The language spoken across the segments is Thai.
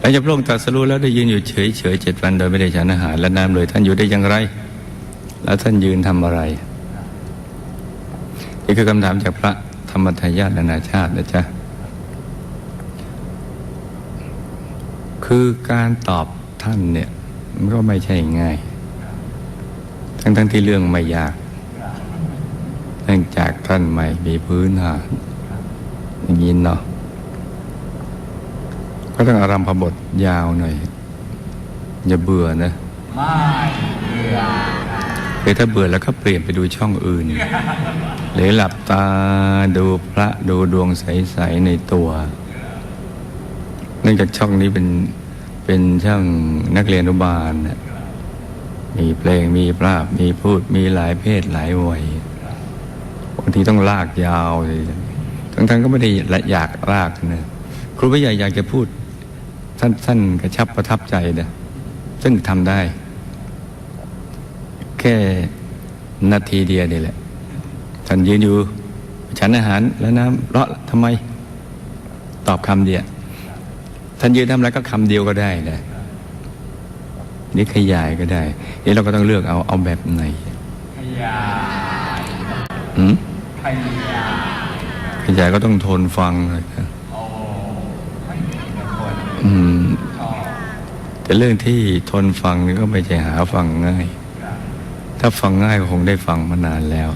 หลังจากพระองค์ตรัสรู้แล้วได้ยืนอยู่เฉยเฉยๆเจ็ดวันโดยไม่ได้ฉันอาหารและน้ำเลยท่านอยู่ได้อย่างไร แล้วท่านยืนทำอะไรนี่คือคำถามจากพระธรรมทายาทนานาชาตินะจ๊ะคือการตอบท่านเนี่ยมันก็ไม่ใช่ง่าย ทั้งๆทที่เรื่องไม่ยากเนื่องจากท่านไม่มีพื้นฐานอย่างนี้เนาะ ก็ต้องอารัมพบทยาวหน่อย อย่าเบื่อนะไม่เบื่อคือถ้าเบื่อแล้วก็เปลี่ยนไปดูช่องอื่น หรือหลับตาดูพระดูดวงใส ๆ ในตัว เนื่องจากช่องนี้เป็นเป็นช่องนักเรียนอนุบาลน่ะมีเพลงมีภาพมีพูดมีหลายเพศหลายวัยบางทีต้องลากยาวเลยทั้งๆก็ไม่ได้ละอยากลากนะครูไม่ใหญ่อยากจะพูด สั้นๆกระชับประทับใจนะซึ่งทำได้ แค่นาทีเดียวนี่แหละท่านยืนอยู่ฉันอาหารแล้วน้ำเพราะทำไม ตอบคำเดียวท่านยืนทำอะไรก็คำเดียวก็ได้นะนี่ขยายก็ได้นี่เราก็ต้องเลือกเอาเอาแบบไหนขยายหืมขยายขยายก็ต้องทนฟังเลยนะ โอ้ไม่มีคน อืม ชอบ แต่เรื่องที่ทนฟังนี่ก็ไม่ใช่หาฟังง่าย ถ้าฟังง่ายก็คงได้ฟังมานานแล้ว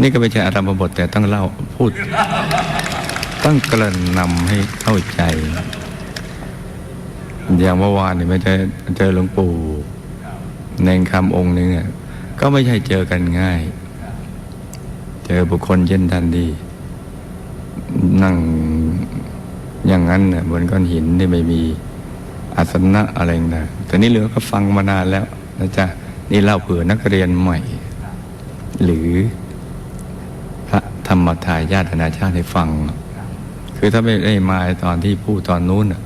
นี่ก็ไม่ใช่อารมพบทแต่ต้องเล่าพูด ต้องกริ่นำให้เข้าใจ อย่างเมื่อวานนี่ไม่ได้เจอหลวงปู่ในคำองค์หนึงเนี่ยก็ไม่ใช่เจอกันง่าย เจอบุคคลเช่นท่านดี นั่ง อย่างนั้นเนี่ยบนก้อนหินที่ไม่มีอาสนะอะไรนะแต่นี่เหลือก็ฟังมานานแล้วนะจ๊ะนี่เล่าเผื่อนักเรียนใหม่ หรือพระธรรมทายาทนาชาติให้ฟัง คือถ้าไม่ได้มาตอนที่พูดตอนนู้นน่ะ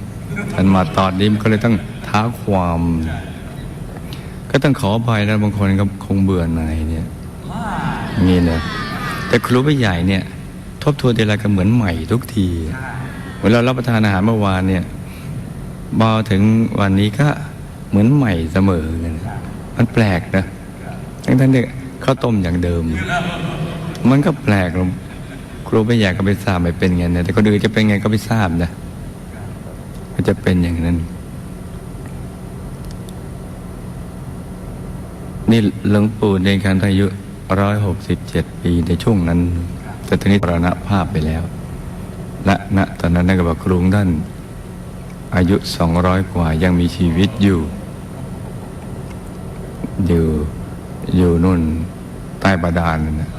ท่านมาตอนนี้มันก็เลยต้องท้าความ ก็ต้องขออภัยนะบางคนก็คงเบื่อหน่ายเนี่ยนี่นะแต่ครูผู้ใหญ่เนี่ย ทบทวนทีไรก็เหมือนใหม่ทุกที เวลารับประทานอาหารเมื่อวานเนี่ยบอถึงวันนี้ก็เหมือนใหม่เสมอกันมันแปลกนะทั้งท่านเนี่ยข้าวต้มอย่างเดิม มันก็แปลกครูไม่อยากก็ไปทราบไม่เป็นไงนะแต่คนอื่นจะเป็นไงก็ไม่ทราบนะมันจะเป็นอย่างนั้น นี่หลวงปู่ในการอายุร้อยหกสิบเจ็ดปีในช่วงนั้น แต่ตอนนี้ปรณภาพไปแล้ว และณตอนนั้นนักบักครุงท่านอายุสองร้อยกว่ายังมีชีวิตอยู่ อยู่อยู่นู่นใต้บาดาลนั่นนะ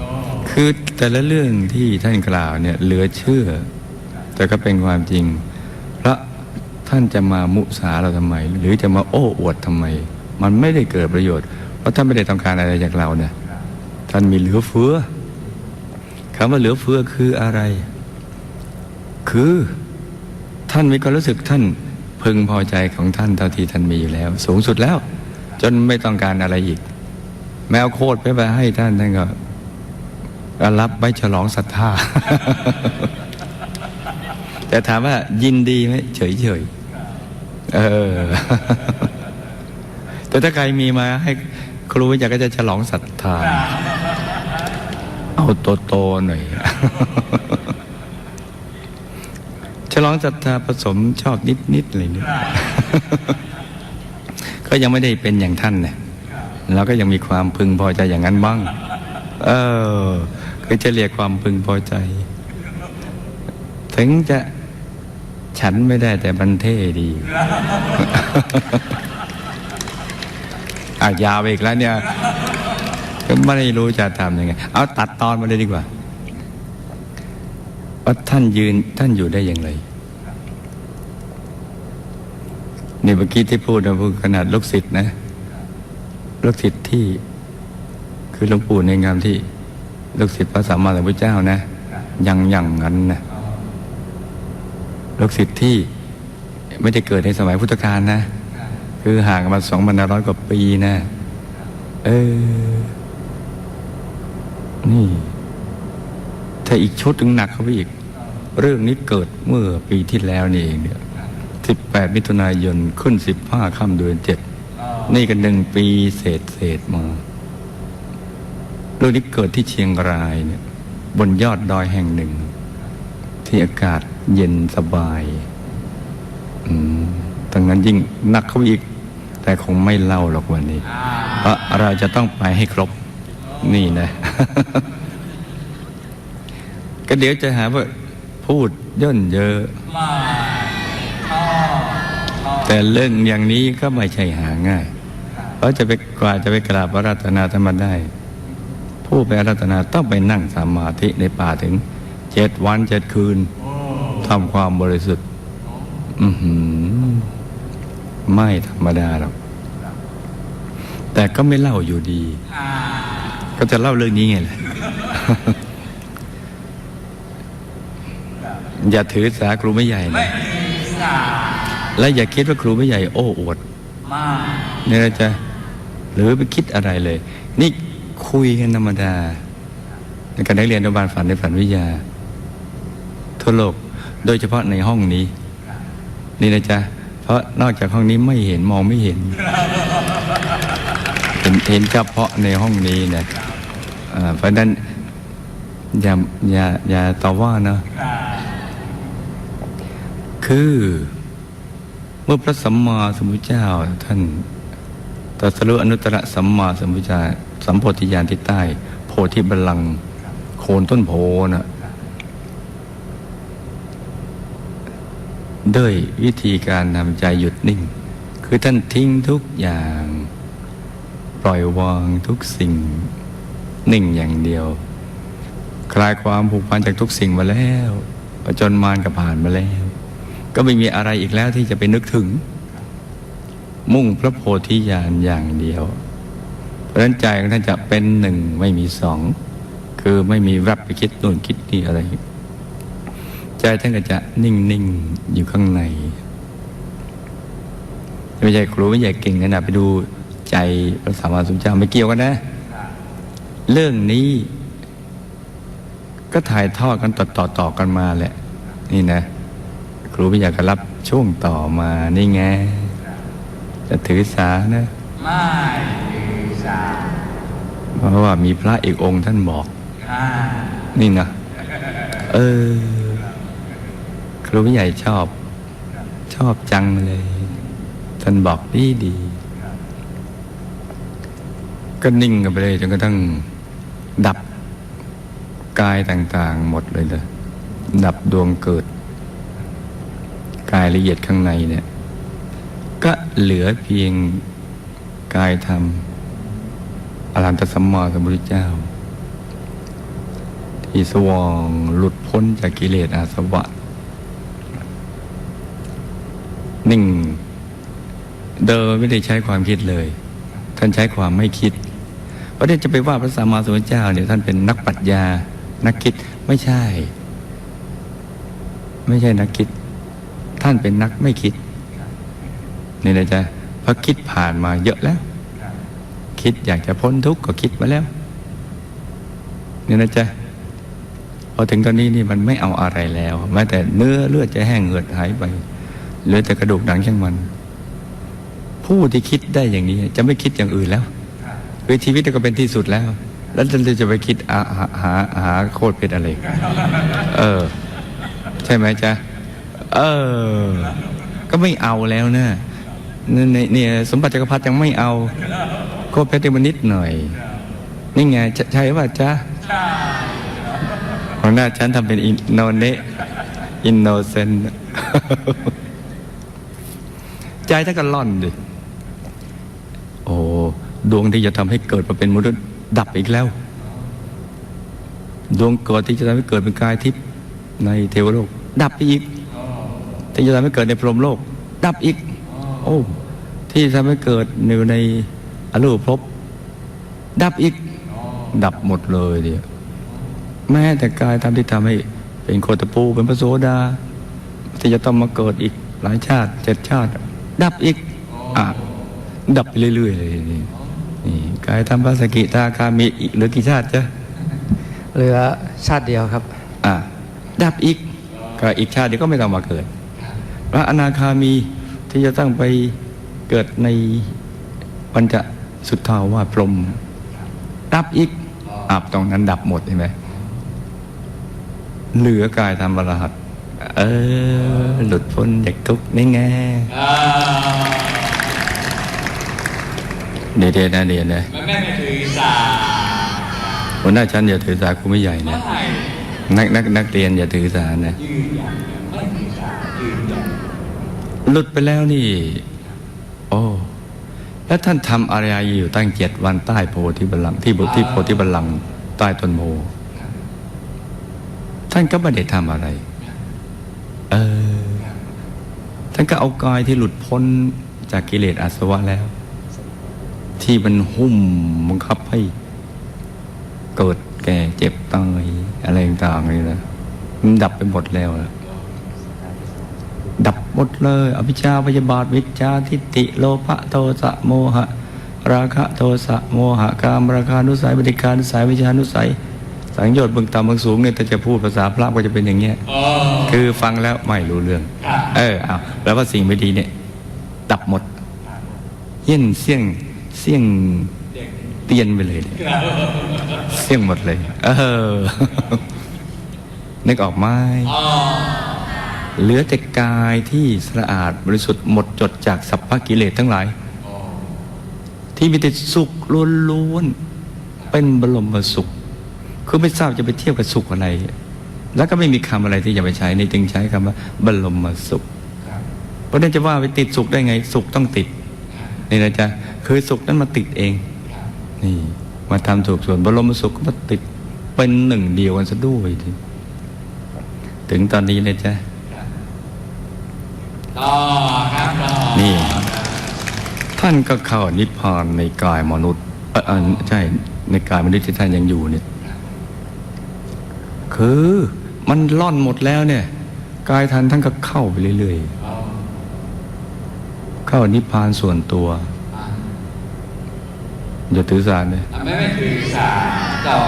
คือแต่ละเรื่องที่ท่านกล่าวเนี่ยเหลือเชื่อ แต่ก็เป็นความจริงเพราะท่านจะมามุสาเราทำไม หรือจะมาโอ้อวดทำไม มันไม่ได้เกิดประโยชน์ เพราะท่านไม่ได้ต้องการอะไรจากเราเนี่ยท่านมีเหลือเฟือคำว่าเหลือเฟือคืออะไร คือ ท่านมีความรู้สึกท่านพึงพอใจของท่านเท่าที่ท่านมีอยู่แล้ว สูงสุดแล้ว จนไม่ต้องการอะไรอีก แมวโคตรไปไปให้ท่านท่านก็รับไว้ฉลองศรัทธาแต่ถามว่ายินดีไหมเฉยเฉยเออ แต่ถ้าใครมีมาให้ครูอยากก็จะฉลองศรัทธาเอาโตโตๆหน่อย ฉลองศรัทธาผสมชอบนิดๆอะไรเนี่ยก็ยังไม่ได้เป็นอย่างท่านเนี่ยเราก็ยังมีความพึงพอใจอย่างนั้นบ้าง เออคือจะเรียกความพึงพอใจ ถึงจะฉันไม่ได้แต่บันเท่ดีอะยาวไปอีกแล้วเนี่ย ก็ไม่ได้รู้จะทำยังไง เอาตัดตอนมาเลยดีกว่าว่าท่านยืนท่านอยู่ได้อย่างไร นี่เมื่อกี้ที่พูดนะพูดขนาดลูกศิษย์นะลูกศิษย์ที่คือหลวงปู่ในงามที่ลูกศิษย์พระสัมมาสัมพุทธเจ้านะ ยังอย่างนั้นนะลูกศิษย์ที่ไม่ได้เกิดในสมัยพุทธกาลนะ คือห่างมาสองพันร้อยกว่าปีนะ เออ นี่ ถ้าอีกชุดถึงหนักเข้าไปอีก เรื่องนี้เกิดเมื่อปีที่แล้วนี่เองเนี่ย 18มิถุนายนขึ้น15ค่ำเดือนเจ็ดเออนี่กันหนึ่งปีเศษเศษมาเรื่องนี้เกิดที่เชียงรายเนี่ยบนยอดดอยแห่งหนึ่ง ที่อากาศเย็นสบายอืมดังนั้นยิ่งหนักเข้าไปอีก แต่คงไม่เล่าหรอกวันนี้อ่าเพราะเราจะต้องไปให้ครบนี่นะ ก็เดี๋ยวจะหาว่าพูดย่นเยอะไม่ชอบชอบ แต่เรื่องอย่างนี้ก็ไม่ใช่หาง่ายเพราะจะไปกว่าจะไปกราบพระรัตนาธรรมได้ ผู้ไปอารัตนาต้องไปนั่งสมาธิในป่าถึงเจ็ดวันเจ็ดคืนโอ้ทำความบริสุทธิ์อือหือไม่ธรรมดาหรอกแต่ก็ไม่เล่าอยู่ดีอ่าก็จะเล่าเรื่องนี้ไงแหละอย่าถือสาครูไม่ใหญ่ไม่นะมี สาและอย่าคิดว่าครูไม่ใหญ่โอ้อวดไม่เนี่ยนะจ๊ะหรือไปคิดอะไรเลย นี่คุยกันธรรมดาในการนักเรียนอนุบาลฝันในฝันวิทยาทั่วโลกโดยเฉพาะในห้องนี้ นี่นะจ๊ะเพราะนอกจากห้องนี้ไม่เห็นมองไม่เห็น เห็นเห็นเฉพาะในห้องนี้นะอ่าเพราะฉะนั้นอย่าอย่าอย่าต่อว่านะอ่า คือ เมื่อพระสัมมาสัมพุทธเจ้าท่านตรัสรู้อนุตตรสัมมาสัมพุทธเจ้าสัมโพธิญาณที่ใต้ โพธิบัลลังก์โคนต้นโพนะด้วยวิธีการทำใจหยุดนิ่ง คือท่านทิ้งทุกอย่าง ปล่อยวางทุกสิ่ง นิ่งอย่างเดียว คลายความผูกพันจากทุกสิ่งมาแล้วจนมารกับผ่านมาแล้ว ก็ไม่มีอะไรอีกแล้วที่จะไปนึกถึง มุ่งพระโพธิญาณอย่างเดียวเพราะนั้นใจของท่านจะเป็นหนึ่งไม่มีสอง คือไม่มีรับไปคิดนู่นคิดนี่อะไร ใจท่านก็จะนิ่งๆอยู่ข้างในไม่ใช่ครูไม่ใช่เก่งขนาดไปดูใจพระสัมมาสัมพุทธเจ้าไม่เกี่ยวกันนะ เรื่องนี้ก็ถ่ายทอดกันต่อต่อต่อกันมาแหละ นี่นะ รูไม่อยากจะรับช่วงต่อมานี่ไง จะถือสานะ ไม่มีสา เพราะว่ามีพระอีกองค์ท่านบอกอ่านี่นะเออ ครูผู้ใหญ่ชอบ ชอบจังเลย ท่านบอกดีดี ก็นิ่งกันไปเลยจนกระทั่งดับกายต่าง ๆ หมดเลยเลยดับดวงเกิดกายละเอียดข้างในเนี่ยก็เหลือเพียงกายธรรมอรหันตสัมมาสัมพุทธเจ้า ที่สว่างหลุดพ้นจากกิเลสอาสวะ นิ่ง เดินไม่ได้ใช้ความคิดเลย ท่านใช้ความไม่คิดเพราะฉะนั้นจะไปว่าพระสัมมาสัมพุทธเจ้าเนี่ยท่านเป็นนักปรัชญานักคิดไม่ใช่ ไม่ใช่นักคิด ท่านเป็นนักไม่คิด นี่นะจ๊ะเพราะคิดผ่านมาเยอะแล้ว คิดอยากจะพ้นทุกข์ก็คิดมาแล้ว นี่นะจ๊ะพอถึงตอนนี้นี่มันไม่เอาอะไรแล้วแม้แต่เนื้อเลือดจะแห้งเหือดหายไปเหลือแต่กระดูกหนังช่างมัน ผู้ที่คิดได้อย่างนี้ จะไม่คิดอย่างอื่นแล้วคือชีวิตก็เป็นที่สุดแล้ว แล้วเราจะไปคิดหาหาหาโคตรเป็นอะไร เออ ใช่ไหมจ๊ะ เออ ก็ไม่เอาแล้วนะเนี่ยเนี่ยสมบัติจักรพรรดิยังไม่เอาโคตรเพชรมนิดหน่อย นี่ไงใช่ป่ะจ๊ะของหน้าฉันทำเป็นอินโนเนอินโนเซนใจถ้ากันล่อนดิ โอ้ดวงที่จะทำให้เกิดมาเป็นมนุษย์ดับอีกแล้ว ดวงเกิดที่จะทำให้เกิดเป็นกายทิพย์ในเทวโลก ดับไปอีก ที่จะทำให้เกิดในพรหมโลก ดับอีก โอ้ที่ทำให้เกิดอยู่ในอรูปภพดับอีก ดับหมดเลยเดียวแม้แต่กายทำที่ทำให้เป็นโคตปูเป็นพระโสดา ที่จะต้องมาเกิดอีกหลายชาติเจ็ดชาติ ดับอีกอะดับไปเรื่อยๆเลยนี่นี่กายทำพระสกิทาคามีอีกเหลือกี่ชาติจ๊ะเหลือชาติเดียวครับ อะดับอีกก็อีกชาติเดียวก็ไม่ต้องมาเกิด พระอนาคามีที่จะต้องไปเกิดในปัญจสุทธาวาสพรหมดับอีกอับตรงนั้นดับหมดเห็นไหมเหลือกายธรรมรหัสเออ หลุดพ้นจากทุกข์นี่ไงอ่าเดี๋ยวๆนะเดี๋ยวนะมันไม่ไปถือสาหัวหน้าชั้นอย่าถือสาครูไม่ใหญ่ไม่นะนักนักนักเรียนอย่าถือสานะ ยืนยันไม่ถือสายืนยัน หลุดไปแล้วนี่ โอ้แล้วท่านทำอะไรอยู่ตั้งเจ็ดวันใต้โพธิบัลลังก์ที่ที่โพธิบัลลังก์ใต้ต้นโมท่านก็ไม่ได้ทำอะไร เออ ท่านก็เอากายที่หลุดพ้นจากกิเลสอาสวะแล้ว ที่มันหุ้มบังคับให้เกิดแก่เจ็บตายอะไรต่างๆนี่นะมันดับไปหมดแล้วนะดับ หมดเลย อภิชฌาพยาบาทวิจจาทิฏฐิโลภะโทสะโมหะ ราคะโทสะโมหะกามราคานุสัยบริการนุสัยวิชานุสัย สังโยชน์เบื้องต่ำเบื้องสูงเนี่ยแต่จะพูดภาษาพระก็จะเป็นอย่างเงี้ยอ๋อคือฟังแล้วไม่รู้เรื่องครับเออเอาแล้วว่าสิ่งไม่ดีเนี่ยดับหมด เย็นเสี่ยงเสี่ยงเด็กเตียนไปเลยเนี่ยครับเสี่ยงหมดเลย เออนึกออกไหมอ๋อ เหลือแต่กายที่สะอาดบริสุทธิ์หมดจดจากสัพพกิเลสทั้งหลายอ๋อที่มีแต่สุขล้วนๆเป็นบรมสุข คือไม่ทราบจะไปเทียบกับสุขอะไร แล้วก็ไม่มีคำอะไรที่จะไปใช้นี่จึงใช้คำว่าบรมสุขครับเพราะนั้นจะว่าไปติดสุขได้ไง สุขต้องติดนี่นะจ๊ะคือสุขนั้นมาติดเองครับนี่มาทำถูกส่วนบรมสุขก็มาติดเป็นหนึ่งเดียวกันซะด้วยทีถึงตอนนี้นะจ๊ะต่อครับต่อ นี่ ท่านก็เข้านิพพานในกายมนุษย์เออเออใช่ในกายมนุษย์ที่ท่านยังอยู่เนี่ย คือมันล่อนหมดแล้วเนี่ย กายท่านท่านก็เข้าไปเรื่อยอ๋อๆเข้านิพพานส่วนตัวอะอย่าถือสารเลยอะไม่ไม่ถือสาต่อ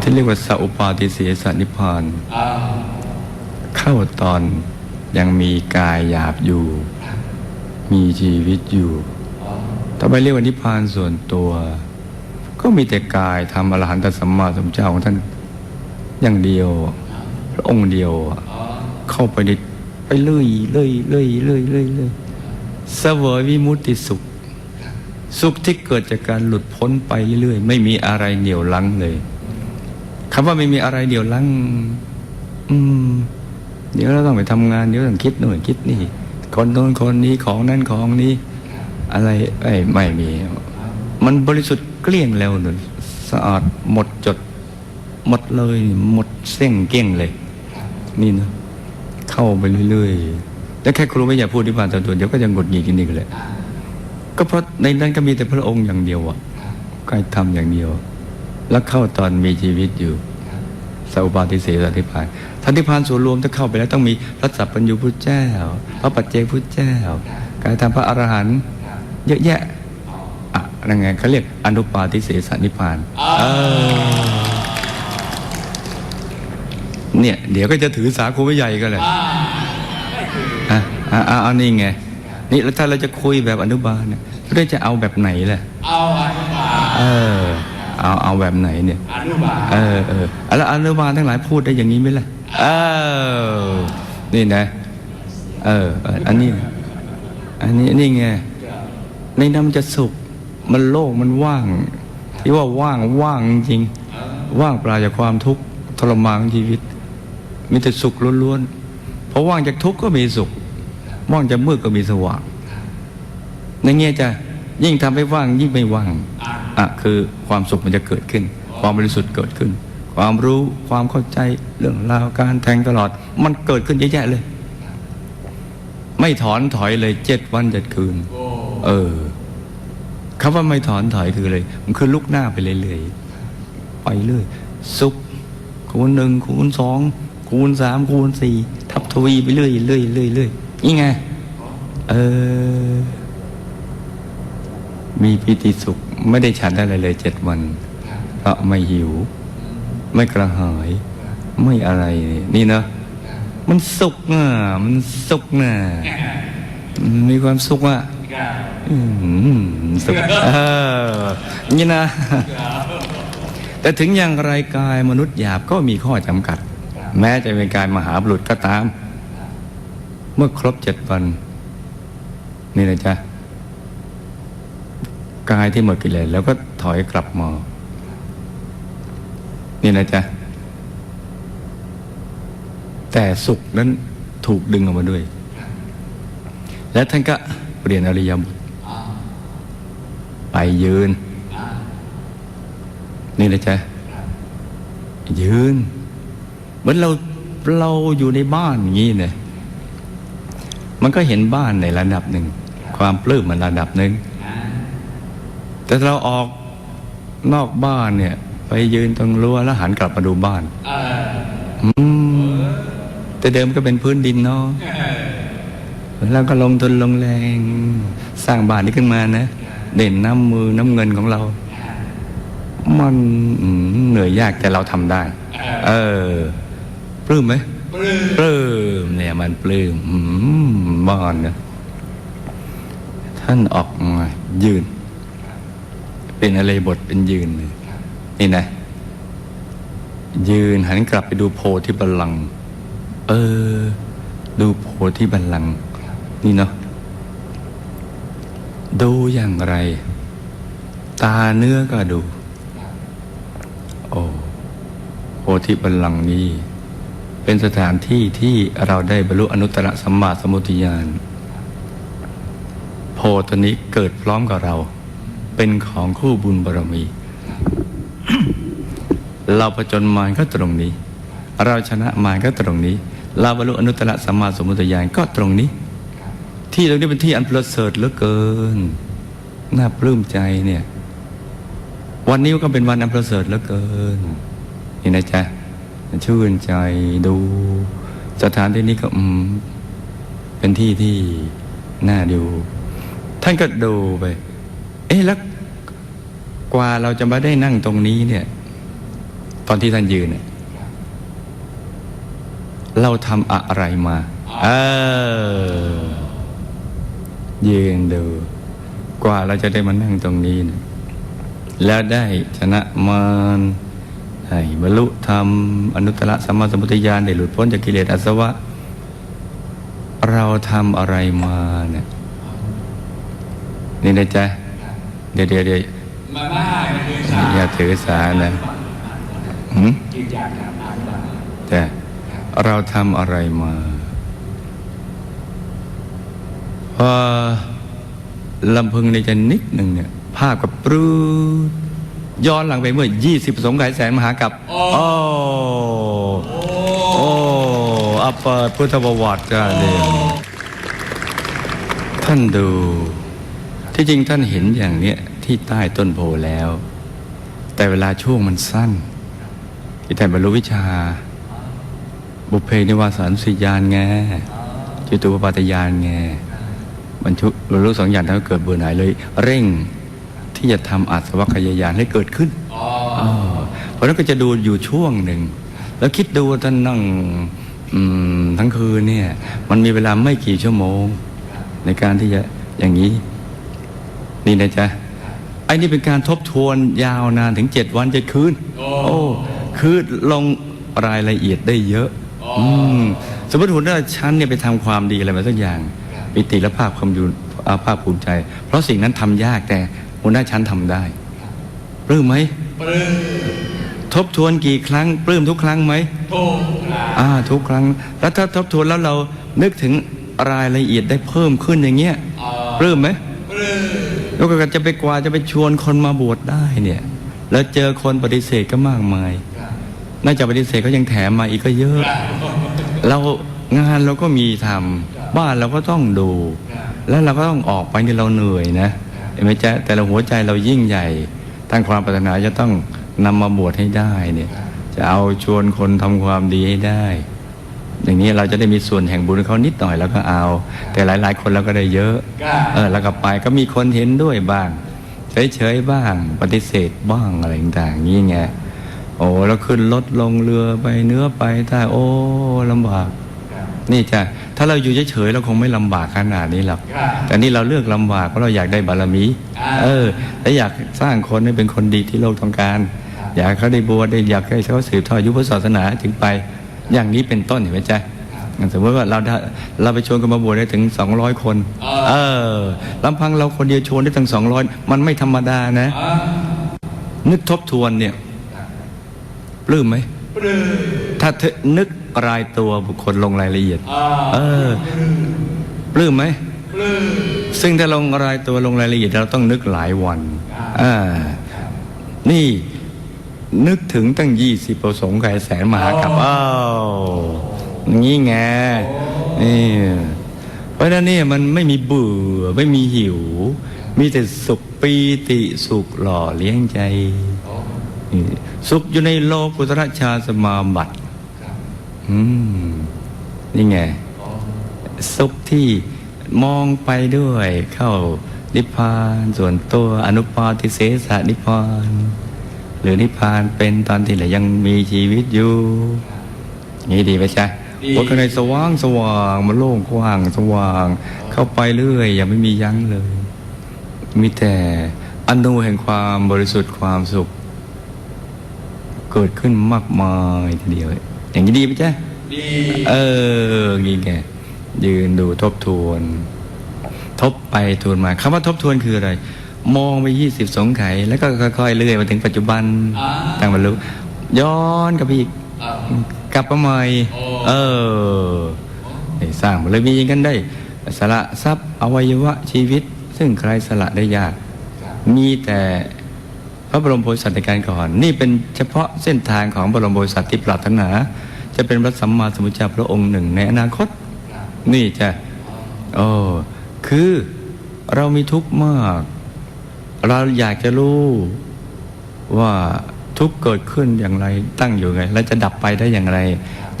ที่เรียกว่าสัพปาติเสสนิพพานอ๋อเข้าตอน ยังมีกายหยาบอยู่ มีชีวิตอยู่ถ้าไปเรียกว่านิพพานส่วนตัว ก็มีแต่กายทำอรหันตสัมมาสัมพุทธเจ้าของท่านอย่างเดียว พระองค์เดียวเข้าไปในไปเรื่อยเรื่อยเรื่อยเรื่อยเรื่อยเรื่อยเสวยวิมุตติสุข สุขที่เกิดจากการหลุดพ้นไปเรื่อยๆ ไม่มีอะไรเหนี่ยวลังเลยคำว่าไม่มีอะไรเหนี่ยวลัง อืม เดี๋ยวเราต้องไปทำงานเดี๋ยวต้องคิดโน่นคิดนี่ คนโน้นคนนี้ของนั่นของนี้ อะไรไอ้ไม่มี มันบริสุทธิ์เกลี้ยงแล้วหนุนสะอาดหมดจด หมดเลย หมดเส้งเกลี้ยงเลย นี่นะเข้าไปเรื่อยๆแล้วแค่ครูไม่อยากพูดที่ผ่านตัวเดี๋ยวก็จะหงุดหงิดกันอีกเลยก็เพราะในนั้นก็มีแต่พระองค์อย่างเดียวอะใครทำอย่างเดียว แล้วเข้าตอนมีชีวิตอยู่สัพปาติเสสนิพพาน ทันทิพพานส่วนรวมถ้าเข้าไปแล้วต้องมีพระสัพพัญญูพุทธเจ้า พระปัจเจกพุทธเจ้า การทำพระอรหันต์เยอะแยะอะนั่นไงเขาเรียกอนุปาติเสสนิพพานเออเนี่ยเดี๋ยวก็จะถือสาคูไม่ใหญ่กันเลยอ่าไม่ถืออะอะอะเอานี่ไง นี่แล้วถ้าเราจะคุยแบบอนุบาลเนี่ยเราจะเอาแบบไหนล่ะเอาอนุบาลเออเอาเอาแบบไหนเนี่ยอนุบาลเออเออแล้วอนุบาลทั้งหลายพูดได้อย่างนี้ไหมล่ะ เออนี่นะ เออ อันนี้ อันนี้นี่ไง ในนั้นมันจะสุข มันโล่งมันว่าง ที่ว่าว่างว่างจริง ว่างปลาจากความทุกข์ทรมานชีวิต มีแต่สุขล้วนๆ เพราะว่างจากทุกข์ก็มีสุข ว่างจากมืดก็มีสว่าง ในเงี้ยจะยิ่งทำให้ว่างยิ่งไม่ว่าง อะคือความสุขมันจะเกิดขึ้น ความบริสุทธิ์เกิดขึ้น ความรู้ความเข้าใจเรื่องราวการแทงตลอด มันเกิดขึ้นเยอะแยะเลย ไม่ถอนถอยเลยเจ็ดวันเจ็ดคืนโอ้เออคำว่าไม่ถอนถอยคืออะไรมันคือลุกหน้าไปเรื่อยๆไปเรื่อยสุขคูณหนึ่งคูณสองคูณสามคูณสี่ทับทวีไปเรื่อยเรื่อยเรื่อยเรื่อยนี่ไงเออมีปิติสุข ไม่ได้ฉันอะไรเลยเจ็ดวันเพราะไม่หิว ไม่กระหาย ไม่อะไรนี่นะมันสุขอะมันสุขน่ะมีความสุขอะสุขเออนี่นะ แต่ถึงอย่างไรกายมนุษย์หยาบก็มีข้อจำกัด แม้จะเป็นกายมหาบุรุษก็ตาม เมื่อครบเจ็ดวัน นี่นะจ๊ะกายที่หมดกิเลสแล้วก็ถอยกลับมา นี่นะจ๊ะ แต่สุขนั้นถูกดึงออกมาด้วย และท่านก็เปลี่ยนอริยบทอ่าไปยืน นี่นะจ๊ะ ยืน เหมือนเราเราอยู่ในบ้านอย่างนี้เนี่ยมันก็เห็นบ้านในระดับหนึ่ง ความปลื้มมันระดับหนึ่งแต่เราออกนอกบ้านเนี่ย ไปยืนตรงรั้วแล้วหันกลับมาดูบ้านเอออืมแต่เดิมก็เป็นพื้นดินเนาะแล้วก็ลงทุนลงแรง สร้างบ้านนี้ขึ้นมานะ เด่นน้ำมือน้ำเงินของเรา มันอืมเหนื่อยยากแต่เราทำได้ เออปลื้มไหมปลื้มปลื้มเนี่ยมันปลื้มอืมบ้านนะท่านออกมายืน เป็นอะไรบทเป็นยืนเลย นี่นะ ยืนหันกลับไปดูโพธิบัลลังก์เออ ดูโพธิบัลลังก์นี่เนาะดูอย่างไร ตาเนื้อก็ดู โอ้โพธิบัลลังก์นี้เป็นสถานที่ที่เราได้บรรลุอนุตตรสัมมาสัมพุทธญาณโพตนี้เกิดพร้อมกับเรา เป็นของคู่บุญบารมี เราผจญมารก็ตรงนี้ เราชนะมารก็ตรงนี้ เราบรรลุอนุตตรสัมมาสัมพุทธญาณก็ตรงนี้ ที่ตรงนี้เป็นที่อันประเสริฐเหลือเกิน น่าปลื้มใจเนี่ย วันนี้ก็เป็นวันอันประเสริฐเหลือเกินนี่นะจ๊ะชื่นใจดู สถานที่นี้ก็อืมเป็นที่ที่น่าดู ท่านก็ดูไป เอ๊ะแล้วกว่าเราจะมาได้นั่งตรงนี้เนี่ย ตอนที่ท่านยืนเนี่ยเราทำอะไรมา เออ ยืนดู กว่าเราจะได้มานั่งตรงนี้เนี่ยแล้วได้ชนะมารได้บรรลุธรรมอนุตตรสัมมาสัมพุทธญาณได้หลุดพ้นจากกิเลสอาสวะ เราทำอะไรมาเนี่ยนี่นะจ๊ะ เดี๋ยวเดี๋ยวเดี๋ยวมาม่ามันคือสาอย่าถือสานะหืม ยืนยันครับอ่านว่าแต่เราทำอะไรมาพอลำพึงในใจนิดหนึ่งเนี่ย ภาพกับปรื้ดย้อนหลังไปเมื่อ 20 สงไขยแสนมหากับ โอ้ โอ้อัปเปิดพุทธประวัติกันเลยท่านดู ที่จริงท่านเห็นอย่างเนี้ยที่ใต้ต้นโพแล้ว แต่เวลาช่วงมันสั้น ที่ท่านบรรลุวิชา บุพเพนิวาสานุสติญาณไงจิตุปปาตญาณไงบรรชุบรรลุสองอย่างทำให้เกิดเบื่อหน่ายเลย เร่งที่จะทำอาสวัคยายานให้เกิดขึ้นอ๋ออ๋อเพราะนั้นก็จะดูอยู่ช่วงหนึ่ง แล้วคิดดูว่าท่านนั่งอืมทั้งคืนเนี่ย มันมีเวลาไม่กี่ชั่วโมง ในการที่จะอย่างนี้ นี่นะจ๊ะไอ้นี่เป็นการทบทวนยาวนานถึงเจ็ดวันเจ็ดคืน โอ้ คือลงรายละเอียดได้เยอะอืมสมมติหัวหน้าชั้นเนี่ยไปทำความดีอะไรมาสักอย่างปิติและภาพความอยู่อาภาพภูมิใจ เพราะสิ่งนั้นทำยากแต่หัวหน้าชั้นทำได้ปลื้มไหมปลื้มทบทวนกี่ครั้งปลื้มทุกครั้งไหมถูกครับอ่าทุกครั้ง แล้วถ้าทบทวนแล้วเรานึกถึงรายละเอียดได้เพิ่มขึ้นอย่างเงี้ยอ๋อปลื้มไหมปลื้มแล้วก็จะไปกว่าจะไปชวนคนมาบวชได้เนี่ย แล้วเจอคนปฏิเสธก็มากมาย ครับน่าจะปฏิเสธก็ยังแถมมาอีกก็เยอะ เรางานเราก็มีทำบ้านเราก็ต้องดู แล้วเราก็ต้องออกไปนี่เราเหนื่อยนะเห็นไหมจ๊ะแต่เราหัวใจเรายิ่งใหญ่ตั้งความปรารถนาจะต้องนำมาบวชให้ได้เนี่ย จะเอาชวนคนทำความดีให้ได้ อย่างนี้เราจะได้มีส่วนแห่งบุญเขานิดหน่อยแล้วก็เอา แต่หลาย ๆ คนเราก็ได้เยอะก็เออแล้วก็ไปก็มีคนเห็นด้วยบ้างเฉยๆบ้าง ปฏิเสธบ้างอะไรต่างๆงี้ไงโอ้แล้วขึ้นรถลงเรือไปเนื้อไปใต้โอ้ลำบาก นี่จ้ะถ้าเราอยู่เฉยๆเราคงไม่ลำบากขนาดนี้หรอกครับแต่นี่เราเลือกลำบากเพราะเราอยากได้บารมีอ่าเออและอยากสร้างคนให้เป็นคนดีที่โลกต้องการครับอยากให้เขาได้บวชได้อยากให้เขาสืบทอดอายุพุทธศาสนาถึงไป อย่างนี้เป็นต้นเห็นไหมจ๊ะสมมติว่าเราได้เราไปชวนกันมาบวชได้ถึง 200 คน เออลำพังเราคนเดียวชวนได้ถึง 200 มันไม่ธรรมดานะอ่านึกทบทวนเนี่ย ปลื้มไหมปลื้มถ้าเธอนึกรายตัวบุคคลลงรายละเอียดอ่าเออปลื้มไหมปลื้มซึ่งถ้าลงรายตัวลงรายละเอียดเราต้องนึกหลายวันอ่านี่นึกถึงตั้งยี่สิบประสงค์ไขแสนมหากับอ้าวงี้ไงนี่เพราะฉะนั้นเนี่ยมันไม่มีเบื่อไม่มีหิว มีแต่สุขปีติสุขหล่อเลี้ยงใจ นี่สุขอยู่ในโลกุตระชาสมาบัติอืมนี่ไงสุขที่มองไปด้วย เข้านิพพานส่วนตัวอนุปาทิเสสนิพพานหรือนิพพานเป็นตอนที่เรายังมีชีวิตอยู่นี่ดีไหมจ๊ะดีว่าข้างในสว่างสว่างมันโล่งกว้างสว่าง เข้าไปเรื่อยยังไม่มียั้งเลย มีแต่อนุแห่งความบริสุทธิ์ความสุข เกิดขึ้นมากมายทีเดียว อย่างนี้ดีไหมจ๊ะดีเอองี้ไงยืนดูทบทวน ทบไปทวนมาคำว่าทบทวนคืออะไร มองไปยี่สิบสงไขยแล้วก็ค่อยๆเลื่อยมาถึงปัจจุบันอ่าตั้งบรรลุย้อนกลับไปอีกอ่ากลับมาใหม่โอ้เออนี่สร้างบารมีกันได้ สละทรัพย์อวัยวะชีวิต ซึ่งใครสละได้ยากครับมีแต่พ ระบรมโพธิสัตว์ในการก่อน นี่เป็นเฉพาะเส้นทางของบรมโพธิสัตว์ที่ปรารถนา จะเป็นพระสัมมาสัมพุทธเจ้าพระองค์หนึ่งในอนาคต นี่จะโอ้คือเรามีทุกข์มาก เราอยากจะรู้ว่าทุกข์เกิดขึ้นอย่างไรตั้งอยู่ไง และจะดับไปได้อย่างไร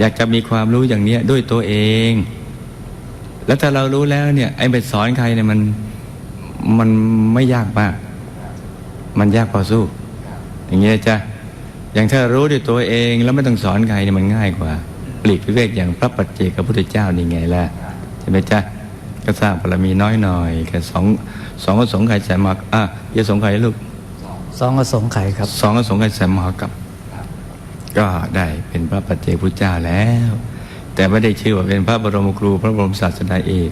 อยากจะมีความรู้อย่างนี้ด้วยตัวเอง แล้วถ้าเรารู้แล้วเนี่ยไอ้ไปสอนใครเนี่ยมันมันไม่ยากมาก มันยากพอสู้ อย่างเงี้ยจ้ะอย่างถ้ารู้ด้วยตัวเองแล้วไม่ต้องสอนใครเนี่ยมันง่ายกว่า ปลีกวิเวกอย่างพระปัจเจกพุทธเจ้านี่ไงล่ะใช่ไหมจ๊ะก็สร้างบารมีน้อยหน่อยแค่สองสองก็สงไขยแสนมากอะอย่าสงไขยลูกสองอสงไขยครับสองก็สงไขยแสนมหากับ ก็ได้เป็นพระปัจเจกพุทธเจ้าแล้ว แต่ไม่ได้ชื่อว่าเป็นพระบรมครู พระบรมศาสดาเอก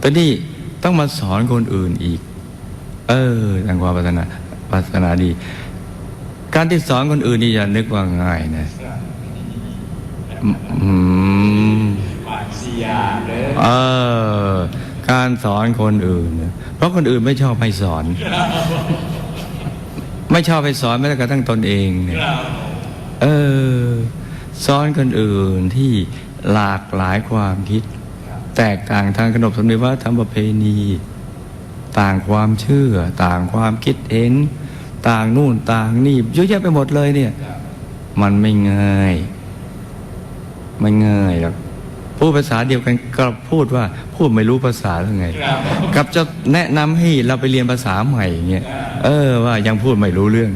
ตอนนี้ต้องมาสอนคนอื่นอีก เออทางความปรารถนาปรารถนาดี การที่สอนคนอื่นนี่อย่านึกว่าง่ายนะอืมหวานเสียเลยเออ การสอนคนอื่นเนี่ยเพราะคนอื่นไม่ชอบให้สอน ไม่ชอบให้สอนแม้แต่กระทั่งตนเองเนี่ยเออสอนคนอื่นที่หลากหลายความคิด แตกต่างทางขนบธรรมเนียมวัฒนธรรมประเพณี ต่างความเชื่อ ต่างความคิดเห็น ต่างนู่นต่างนี่เยอะแยะไปหมดเลยเนี่ย มันไม่ง่ายไม่ง่ายหรอกพูดภาษาเดียวกันก็พูดว่าพูดไม่รู้ภาษาหรือไง กับจะแนะนำให้เราไปเรียนภาษาใหม่เงี้ยเออว่ายังพูดไม่รู้เรื่อง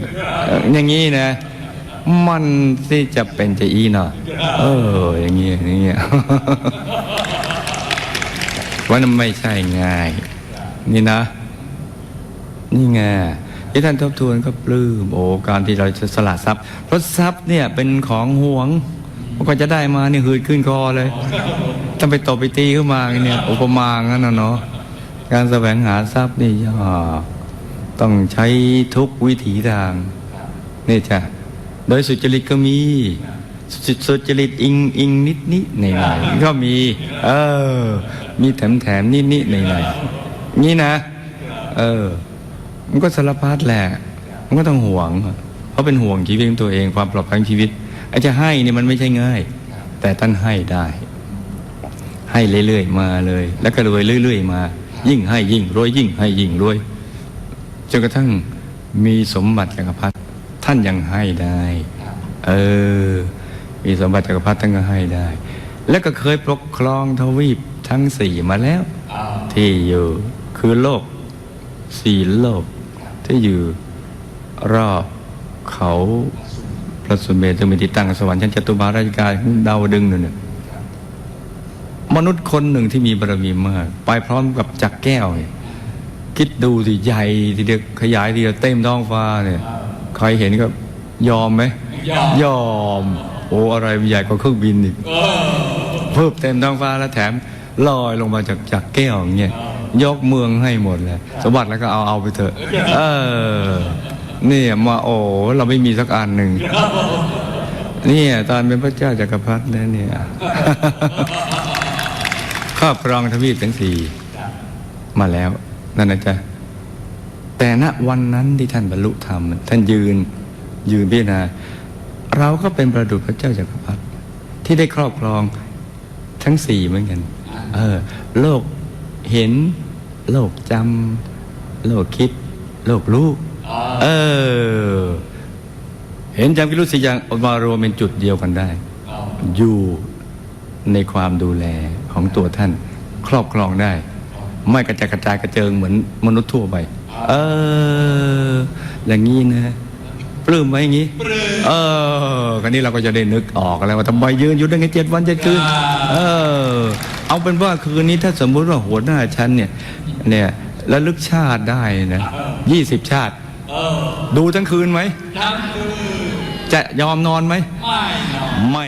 อออย่างนี้นะ มันที่จะเป็นจะอีเนาะเออ อย่างเงี้ยอย่างเงี้ยว่ามันไม่ใช่ง่าย นี่นะ นี่ไงที่ท่านทบทวนก็ปลื้มโอ้การที่เราจะสละทรัพย์เพราะทรัพย์เนี่ยเป็นของห่วงมันก็จะได้มานี่หืดขึ้นคอเลยต้องไปตบไปตีขึ้นมาเนี่ยอุปมางั้นนะเนาะการแสวงหาทรัพย์นี่ยากต้องใช้ทุกวิถีทางนี่จ้ะโดยสุจริตก็มีสุสุจริตอิงอิงนิดนิดหน่อยหน่อยก็มี เออ มีแถมแถมนิดนิดหน่อยหน่อย นี่นะ เออ มันก็สารพัดแหละ มันก็ต้องห่วง เพราะเป็นห่วงชีวิตของตัวเองความปลอดภัยของชีวิตไอ้จะให้เนี่ยมันไม่ใช่ง่าย แต่ท่านให้ได้ ให้เรื่อยๆมาเลย แล้วก็รวยเรื่อยๆมา ยิ่งให้ยิ่งรวยยิ่งให้ยิ่งรวยจนกระทั่งมีสมบัติจักรพรรดิท่านยังให้ได้ เออ มีสมบัติจักรพรรดิท่านก็ให้ได้ แล้วก็เคยปกครองทวีปทั้งสี่มาแล้วอ่าที่อยู่ คือโลกสี่โลกที่อยู่รอบเขาพระสุเมรุมีที่ตั้งสวรรค์ชั้นจตุบาราชกาของดาวดึงส์นั่นน่ะมนุษย์คนหนึ่งที่มีบารมีมาก ไปพร้อมกับจักรแก้วเนี่ยคิดดูสิใหญ่ทีเดียวขยายทีเดียวเต็มท้องฟ้าเนี่ยใครเห็นก็ยอมไหมยอมยอมโอ้อะไรมันใหญ่กว่าเครื่องบินอีกเพิ่มเต็มท้องฟ้าแล้วแถมลอยลงมาจากจากแก้วอย่างเงี้ย ยกเมืองให้หมดเลยสมบัติแล้วก็เอาเอาไปเถอะ เออเนี่ยมาโอ้เราไม่มีสักอันหนึ่งเนี่ยตอนเป็นพระเจ้าจักรพรรดินะเนี่ยครอบครองทวีปทั้งสี่มาแล้วนั่นนะจ๊ะแต่ณวันนั้นที่ท่านบรรลุธรรม ท่านยืนยืนพิจารณาเราก็เป็นประดุจพระเจ้าจักรพรรดิที่ได้ครอบครองทั้งสี่เหมือนกัน เออ โลก เห็น โลกจำโลกคิด โลกรู้เออ เห็นจำคิดรู้สิอย่างมารวมเป็นจุดเดียวกันได้ อยู่ในความดูแลของตัวท่าน ครอบครองได้ ไม่กระจายกระจายกระเจิงเหมือนมนุษย์ทั่วไป เออ อย่างนี้นะปลื้มไหมอย่างนี้ เออคราวนี้เราก็จะได้นึกออกแล้วว่าทำไมยืนอยู่ได้ไงเจ็ดวันเจ็ดคืน เออ เอาเป็นว่าคืนนี้ถ้าสมมุติว่าหัวหน้าฉันเนี่ยเนี่ยระลึกชาติได้นะยี่สิบชาติเออดูทั้งคืนไหมทั้งคืนจะยอมนอนไหมไม่นอนไม่